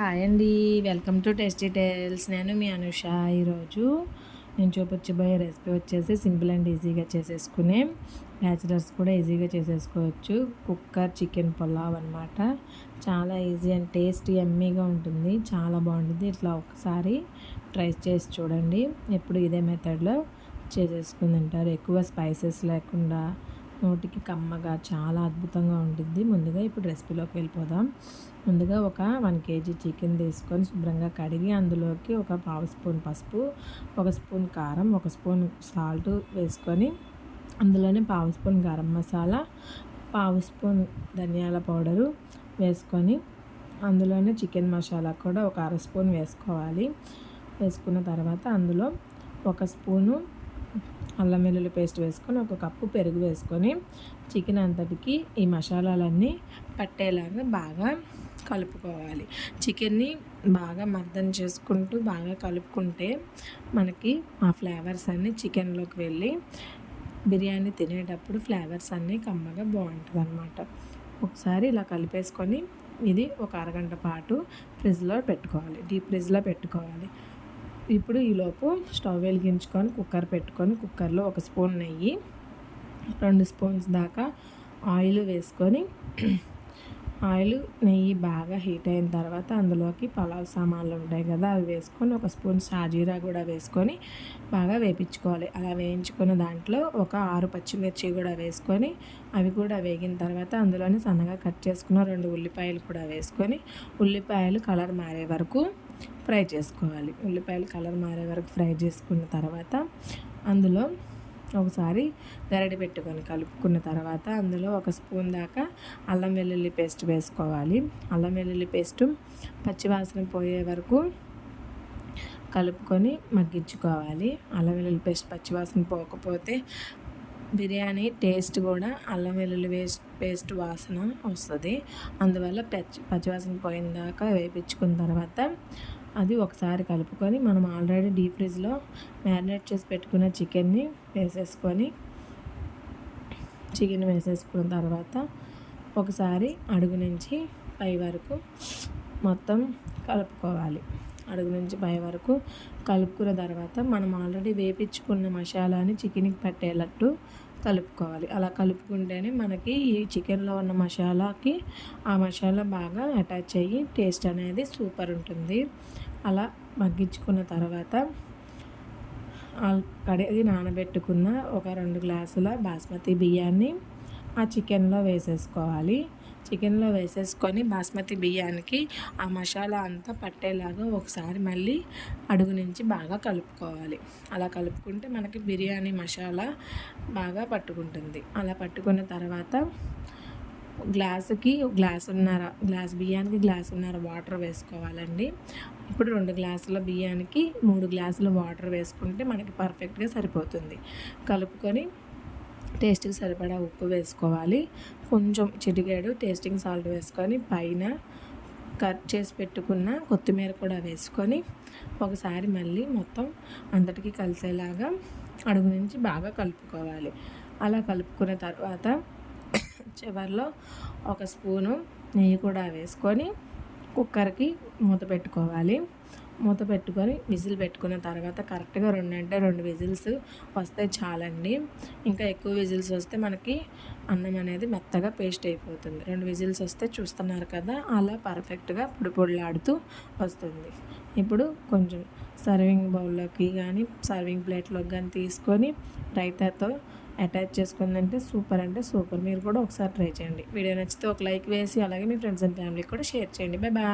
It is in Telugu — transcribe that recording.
హాయ్ అండి. Welcome to tasty tales. నేను మీ అనుష ఈరోజు. నేను చూపించబోయే రెసిపీ వచ్చేసి సింపుల్ అండ్ ఈజీగా చేసేసుకునే బ్యాచిలర్స్ కూడా ఈజీగా చేసేసుకోవచ్చు. కుక్కర్ చికెన్ పులావ్ అనమాట చాలా ఈజీ అండ్ టేస్టీ ఎమ్మీగా ఉంటుంది. చాలా బాగుంటుంది. ఇట్లా ఒకసారి ట్రై చేసి చూడండి. ఎప్పుడు ఇదే మెథడ్లో చేసేసుకుని తింటారు. ఎక్కువ స్పైసెస్ లేకుండా నోటికి కమ్మగా చాలా అద్భుతంగా ఉంటుంది ముందుగా ఇప్పుడు రెసిపీలోకి వెళ్ళిపోదాం. ముందుగా ఒక వన్ కేజీ చికెన్ తీసుకొని శుభ్రంగా కడిగి అందులోకి ఒక పావు స్పూన్ పసుపు ఒక స్పూన్ కారం ఒక స్పూన్ సాల్ట్ వేసుకొని అందులోనే పావు స్పూన్ గరం మసాలా పావు స్పూన్ ధనియాల పౌడరు వేసుకొని అందులోనే చికెన్ మసాలా కూడా ఒక అర స్పూన్ వేసుకోవాలి. వేసుకున్న తర్వాత అందులో ఒక స్పూను అల్లం వెల్లుల్లి పేస్ట్ వేసుకొని ఒక కప్పు పెరుగు వేసుకొని చికెన్ అంతటికి ఈ మసాలాలన్నీ పట్టేలాగా బాగా కలుపుకోవాలి. చికెన్ని బాగా మర్దన చేసుకుంటూ బాగా కలుపుకుంటే మనకి ఆ ఫ్లేవర్స్ అన్నీ చికెన్లోకి వెళ్ళి బిర్యానీ తినేటప్పుడు ఫ్లేవర్స్ అన్నీ కమ్మగా బాగుంటుంది అనమాట ఒకసారి ఇలా కలిపేసుకొని ఇది ఒక అరగంట పాటు ఫ్రిడ్జ్లో పెట్టుకోవాలి. డీప్ ఫ్రిడ్జ్లో పెట్టుకోవాలి. ఇప్పుడు ఈలోపు స్టవ్ వెలిగించుకొని కుక్కర్ పెట్టుకొని కుక్కర్లో ఒక స్పూన్ నెయ్యి రెండు స్పూన్స్ దాకా ఆయిల్ వేసుకొని ఆయిల్ నెయ్యి బాగా హీట్ అయిన తర్వాత అందులోకి పలావ్ సామాన్లు ఉంటాయి కదా అవి వేసుకొని ఒక స్పూన్ షాజీరా కూడా వేసుకొని బాగా వేపించుకోవాలి. అలా వేయించుకున్న దాంట్లో ఒక ఆరు పచ్చిమిర్చి కూడా వేసుకొని అవి కూడా వేగిన తర్వాత అందులోని సన్నగా కట్ చేసుకున్న రెండు ఉల్లిపాయలు కూడా వేసుకొని ఉల్లిపాయలు కలర్ మారే వరకు ఫ్రై చేసుకోవాలి. ఉల్లిపాయలు కలర్ మారే వరకు ఫ్రై చేసుకున్న తర్వాత అందులో ఒకసారి గరడి పెట్టుకొని కలుపుకున్న తర్వాత అందులో ఒక స్పూన్ దాకా అల్లం వెల్లుల్లి పేస్ట్ వేసుకోవాలి. అల్లం వెల్లుల్లి పేస్ట్ పచ్చివాసన పోయే వరకు కలుపుకొని మగ్గించుకోవాలి. అల్లం వెల్లుల్లి పేస్ట్ పచ్చివాసన పోకపోతే బిర్యానీ టేస్ట్ కూడా అల్లం వెల్లుల్లి వేస్ట్ పేస్ట్ వాసన వస్తుంది. అందువల్ల పచ్చి పచ్చివాసన పోయిన దాకా వేపించుకున్న తర్వాత అది ఒకసారి కలుపుకొని మనం ఆల్రెడీ డీప్ ఫ్రిడ్జ్లో మ్యారినేట్ చేసి పెట్టుకున్న చికెన్ని వేసేసుకొని చికెన్ వేసేసుకున్న తర్వాత ఒకసారి అడుగు నుంచి పై వరకు మొత్తం కలుపుకోవాలి. అడుగు నుంచి పై వరకు కలుపుకున్న తర్వాత మనం ఆల్రెడీ వేపించుకున్న మసాలాని చికెన్కి పట్టేటట్టు కలుపుకోవాలి. అలా కలుపుకుంటేనే మనకి ఈ చికెన్లో ఉన్న మసాలాకి ఆ మసాలా బాగా అటాచ్ అయ్యి టేస్ట్ అనేది సూపర్ ఉంటుంది. అలా మగ్గించుకున్న తర్వాత కడిగి నానబెట్టుకున్న ఒక రెండు గ్లాసుల బాస్మతి బియ్యాన్ని ఆ చికెన్లో వేసేసుకోవాలి. చికెన్లో వేసేసుకొని బాస్మతి బియ్యానికి ఆ మసాలా అంతా పట్టేలాగా ఒకసారి మళ్ళీ అడుగు నుంచి బాగా కలుపుకోవాలి. అలా కలుపుకుంటే మనకి బిర్యానీ మసాలా బాగా పట్టుకుంటుంది. అలా పట్టుకున్న తర్వాత గ్లాసుకి గ్లాసున్నర గ్లాస్ బియ్యానికి గ్లాసున్నర వాటర్ వేసుకోవాలండి. ఇప్పుడు రెండు గ్లాసుల బియ్యానికి మూడు గ్లాసుల వాటర్ వేసుకుంటే మనకి పర్ఫెక్ట్గా సరిపోతుంది. కలుపుకొని టేస్ట్కి సరిపడా ఉప్పు వేసుకోవాలి. కొంచెం చిటికాడు టేస్టింగ్ సాల్ట్ వేసుకొని పైన కట్ చేసి పెట్టుకున్న కొత్తిమీర కూడా వేసుకొని ఒకసారి మళ్ళీ మొత్తం అంతటికి కలిసేలాగా అడుగు నుంచి బాగా కలుపుకోవాలి. అలా కలుపుకున్న తర్వాత చివరిలో ఒక స్పూను నెయ్యి కూడా వేసుకొని కుక్కర్కి మూత పెట్టుకోవాలి. మూత పెట్టుకొని విజిల్ పెట్టుకున్న తర్వాత కరెక్ట్గా రెండు అంటే రెండు విజిల్స్ వస్తే చాలండి. ఇంకా ఎక్కువ విజిల్స్ వస్తే మనకి అన్నం అనేది మెత్తగా పేస్ట్ అయిపోతుంది. రెండు విజిల్స్ వస్తే చూస్తున్నారు కదా అలా పర్ఫెక్ట్గా పొడి పొడిలాడుతూ వస్తుంది. ఇప్పుడు కొంచెం సర్వింగ్ బౌల్లోకి కానీ సర్వింగ్ ప్లేట్లోకి కానీ తీసుకొని రైతాతో అటాచ్ చేసుకుందంటే సూపర్ అంటే సూపర్. మీరు కూడా ఒకసారి ట్రై చేయండి. వీడియో నచ్చితే ఒక లైక్ వేసి అలాగే మీ ఫ్రెండ్స్ అండ్ ఫ్యామిలీకి కూడా షేర్ చేయండి. Bye bye